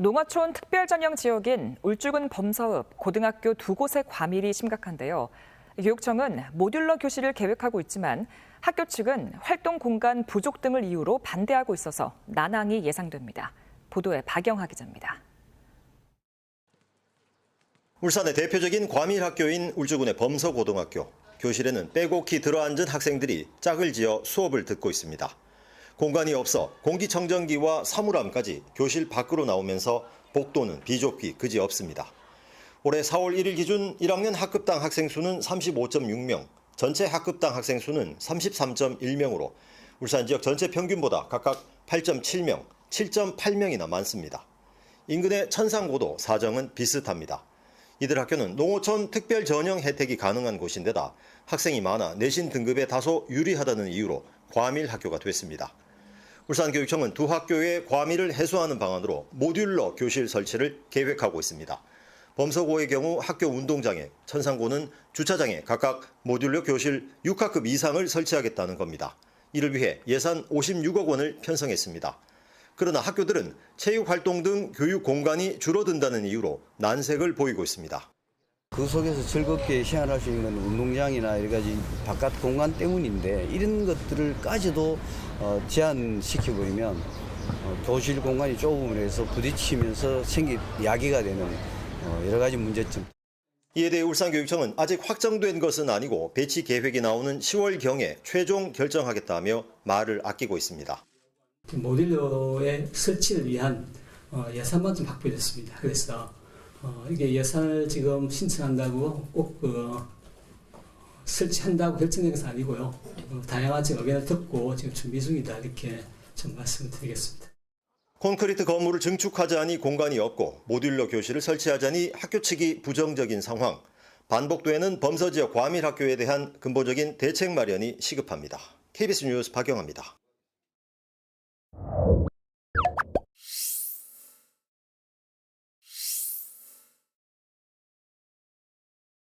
농어촌 특별전형 지역인 울주군 범서읍 고등학교 두 곳의 과밀이 심각한데요. 교육청은 모듈러 교실을 계획하고 있지만 학교 측은 활동 공간 부족 등을 이유로 반대하고 있어서 난항이 예상됩니다. 보도에 박영하 기자입니다. 울산의 대표적인 과밀 학교인 울주군의 범서고등학교. 교실에는 빼곡히 들어앉은 학생들이 짝을 지어 수업을 듣고 있습니다. 공간이 없어 공기청정기와 사물함까지 교실 밖으로 나오면서 복도는 비좁기 그지 없습니다. 올해 4월 1일 기준 1학년 학급당 학생 수는 35.6명, 전체 학급당 학생 수는 33.1명으로 울산 지역 전체 평균보다 각각 8.7명, 7.8명이나 많습니다. 인근의 천상고도 사정은 비슷합니다. 이들 학교는 농어촌 특별 전형 혜택이 가능한 곳인데다 학생이 많아 내신 등급에 다소 유리하다는 이유로 과밀 학교가 됐습니다. 울산교육청은 두 학교의 과밀을 해소하는 방안으로 모듈러 교실 설치를 계획하고 있습니다. 범서고의 경우 학교 운동장에, 천상고는 주차장에 각각 모듈러 교실 6학급 이상을 설치하겠다는 겁니다. 이를 위해 예산 56억 원을 편성했습니다. 그러나 학교들은 체육 활동 등 교육 공간이 줄어든다는 이유로 난색을 보이고 있습니다. 그 속에서 즐겁게 생활할 수 있는 건 운동장이나 여러 가지 바깥 공간 때문인데 이런 것들을까지도 어, 제한시켜버리면 어, 교실 공간이 좁음으로 해서 부딪히면서 생기 야기가 되는 어, 여러 가지 문제점. 이에 대해 울산교육청은 아직 확정된 것은 아니고 배치 계획이 나오는 10월경에 최종 결정하겠다며 말을 아끼고 있습니다. 모듈러의 설치를 위한 어, 예산만 좀 확보됐습니다. 그래서 어, 이게 예산을 지금 신청한다고 꼭 그, 설치한다고 결정된 것은 아니고요. 어, 다양한 지금 의견을 듣고 지금 준비 중이다 이렇게 좀 말씀을 드리겠습니다. 콘크리트 건물을 증축하자니 공간이 없고 모듈러 교실을 설치하자니 학교 측이 부정적인 상황. 반복되는 범서 지역 과밀 학교에 대한 근본적인 대책 마련이 시급합니다. KBS 뉴스 박영합니다.